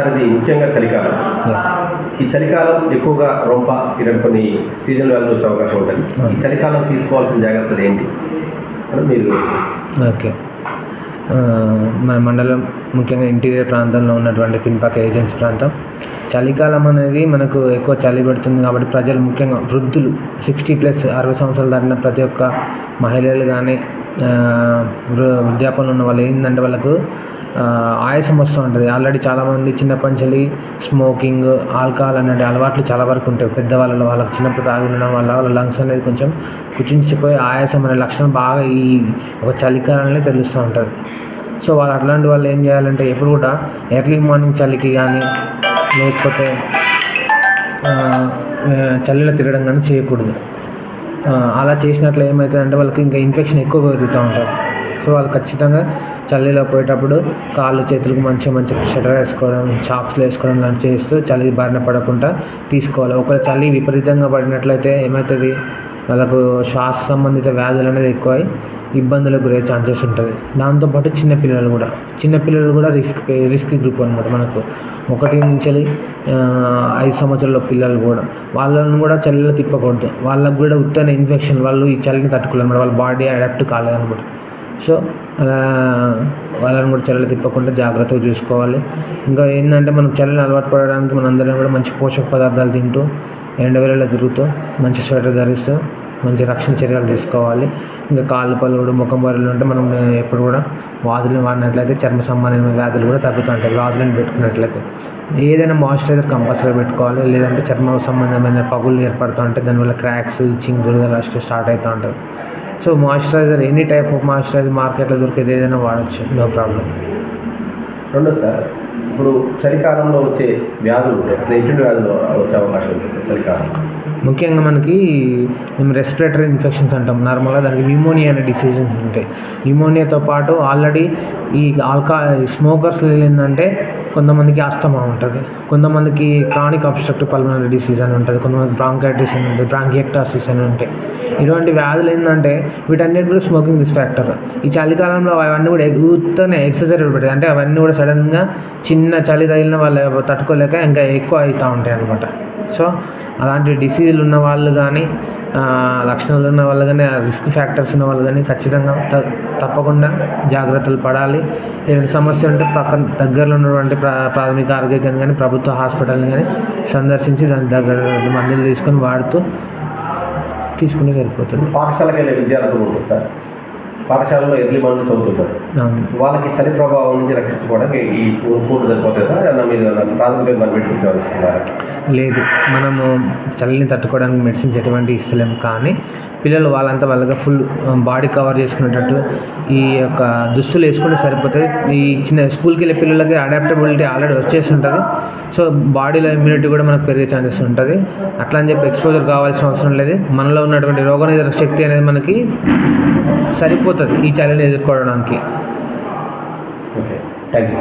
Sir ఇది ముఖ్యంగా చలికాలం. ఈ చలికాలం ఎక్కువగా రొంప ఇలాంటి కొన్ని సీజన్ వ్యాధులు వచ్చే అవకాశం ఉంటుంది. ఈ చలికాలం తీసుకోవాల్సిన జాగ్రత్తలు ఏంటి? అని మీరు ఓకే. మన మండలం ముఖ్యంగా ఇంటీరియర్ ప్రాంతంలో ఉన్నటువంటి పిన్పాక ఏజెన్సీ ప్రాంతం. చలికాలం అనేది మనకు ఎక్కువ చలి పెడుతుంది కాబట్టి ప్రజలు ముఖ్యంగా వృద్ధులు సిక్స్టీ ప్లస్ అరవై సంవత్సరాలు దాటిన ప్రతి ఒక్క మహిళలు కానీ వృద్ధాపంలో ఉన్న వాళ్ళు ఏంటంటే వాళ్ళకు ఆయాసం వస్తూ ఉంటుంది. ఆల్రెడీ చాలామంది చిన్నప్పటి నుంచి స్మోకింగ్ ఆల్కహాల్ అనేటి అలవాట్లు చాలా వరకు ఉంటాయి. పెద్దవాళ్ళలో వాళ్ళకి చిన్నప్పుడు తాగి ఉండడం వల్ల వాళ్ళ లంగ్స్ అనేది కొంచెం కుచించిపోయి ఆయాసం అనే లక్షణం బాగా ఈ ఒక చలికాలంలో తెలుస్తూ ఉంటుంది. సో వాళ్ళు అట్లాంటి వాళ్ళు ఏం చేయాలంటే ఎప్పుడు కూడా ఎర్లీ మార్నింగ్ చలికి కానీ లేకపోతే చలిలో తిరగడం కానీ చేయకూడదు. అలా చేసినట్లు ఏమవుతుందంటే వాళ్ళకి ఇంకా ఇన్ఫెక్షన్ ఎక్కువ పెరుగుతూ ఉంటుంది. సో వాళ్ళు ఖచ్చితంగా చలిలో పోయేటప్పుడు కాళ్ళు చేతులకు మంచిగా మంచిగా షటర్ వేసుకోవడం చాక్స్లు వేసుకోవడం లాంటివి చేస్తూ చలి బారిన పడకుండా తీసుకోవాలి. ఒకవేళ చలి విపరీతంగా పడినట్లయితే ఏమవుతుంది? వాళ్ళకు శ్వాస సంబంధిత వ్యాధులు అనేది ఎక్కువై ఇబ్బందులకు గురయ్యే ఛాన్సెస్ ఉంటుంది. దాంతోపాటు చిన్నపిల్లలు కూడా. చిన్నపిల్లలు కూడా రిస్క్ రిస్క్ గ్రూప్ అనమాట మనకు. ఒకటి నుంచి ఐదు సంవత్సరాల పిల్లలు కూడా వాళ్ళని కూడా చలిలో తిప్పకూడదు. వాళ్ళకు కూడా ఉత్తన ఇన్ఫెక్షన్ వాళ్ళు ఈ చలిని తట్టుకోలేరు అనమాట వాళ్ళ బాడీ అడాప్ట్ కాలేదనమాట సో అలా వాళ్ళని కూడా చల్లలు తిప్పకుండా జాగ్రత్తగా చూసుకోవాలి. ఇంకా ఏంటంటే మనం చల్లని అలవాటు పడడానికి మన అందరం కూడా మంచి పోషక పదార్థాలు తింటూ ఎండవేళలో తిరుగుతూ మంచి స్వెటర్ ధరిస్తూ మంచి రక్షణ చర్యలు తీసుకోవాలి. ఇంకా కాళ్ళు పళ్ళు ముఖం బరులు ఉంటే మనం ఎప్పుడు కూడా వాజులను వాడినట్లయితే చర్మ సంబంధమైన వ్యాధులు కూడా తగ్గుతూ ఉంటాయి. వాజులను పెట్టుకున్నట్లయితే. ఏదైనా మాయిశ్చరైజర్ కంపల్సరీ పెట్టుకోవాలి. లేదంటే చర్మ సంబంధమైన పగులు ఏర్పడుతూ ఉంటాయి. దానివల్ల క్రాక్స్ ఇచ్చింగ్ దురదలు స్టార్ట్ అవుతూ ఉంటాయి. So moisturiser any type of moisturiser మార్కెట్లో దొరికేది ఏదైనా వాడచ్చు. No problem. రెండో సార్ ఇప్పుడు చలికాలంలో వచ్చే వ్యాధులు ఎటువంటి వ్యాధులు వచ్చే అవకాశం ఉంది సార్ చలికాలం ముఖ్యంగా మనకి మేము రెస్పిరేటరీ ఇన్ఫెక్షన్స్ అంటాం. నార్మల్గా దానికి న్యూమోనియా అనే డిసీజెస్ ఉంటాయి. న్యూమోనియాతో పాటు ఆల్రెడీ ఈ ఆల్కా స్మోకర్స్ ఏంటంటే కొంతమందికి ఆస్తమా ఉంటుంది. కొంతమందికి క్రానిక్ అబ్స్ట్రక్టివ్ పల్మనరీ డిసీజ్ అని ఉంటుంది. కొంతమంది బ్రాంకైటిస్ అని ఉంటుంది. బ్రాంకియక్టాసిస్ అని ఉంటాయి. ఇటువంటి వ్యాధులు ఏంటంటే వీటన్నిటి కూడా స్మోకింగ్ రిస్క్ ఫ్యాక్టర్ ఈ చలికాలంలో అవన్నీ కూడా ఎగుతూనే ఎక్సర్సైజ్ పెడతాయి. అంటే అవన్నీ కూడా సడన్గా చిన్న చలి తగిలిన వాళ్ళు తట్టుకోలేక ఇంకా ఎక్కువ అవుతూ ఉంటాయి అనమాట సో అలాంటి డిసీజులు ఉన్న వాళ్ళు కానీ లక్షణాలు ఉన్న వాళ్ళు కానీ రిస్క్ ఫ్యాక్టర్స్ ఉన్న వాళ్ళు కానీ ఖచ్చితంగా త తప్పకుండా జాగ్రత్తలు పడాలి. ఏదైనా సమస్య ఉంటే పక్కన దగ్గరలో ఉన్నటువంటి ప్రా ప్రాథమిక ఆరోగ్య కేంద్రం కానీ ప్రభుత్వ హాస్పిటల్ని కానీ సందర్శించి దాని దగ్గర మందులు తీసుకొని వాడుతూ తీసుకుంటే సరిపోతుంది. పాఠశాలకు వెళ్ళే విద్యార్థులు ఉంటుంది సార్. పాఠశాలలో ఎర్లీ మార్నింగ్ చదువుతుంటారు. వాళ్ళకి చలి ప్రభావం నుంచి రక్షించుకోవడానికి ఈ పూట సరిపోతాయి సార్. ఏమన్నా మీరు ఏమన్నా ప్రాథమిక మెడిసిన్స్ ఇస్తున్నారా? లేదు. మనము చలిని తట్టుకోవడానికి మెడిసిన్స్ ఎటువంటి ఇస్తలేము. కానీ పిల్లలు వాళ్ళంతా వాళ్ళగా ఫుల్ బాడీ కవర్ చేసుకునేటట్టు ఈ యొక్క దుస్తులు వేసుకుంటే సరిపోతుంది ఈ చిన్న స్కూల్కి వెళ్ళే పిల్లలకి అడాప్టబిలిటీ ఆల్రెడీ వచ్చేసి ఉంటుంది. సో బాడీలో ఇమ్యూనిటీ కూడా మనకు పెరిగే ఛాన్సెస్ ఉంటుంది. అట్లా అని చెప్పి ఎక్స్పోజర్ కావాల్సిన అవసరం లేదు. మనలో ఉన్నటువంటి రోగనిరోధక శక్తి అనేది మనకి సరిపోతుంది ఈ చలిని ఎదుర్కోవడానికి. Okay thank you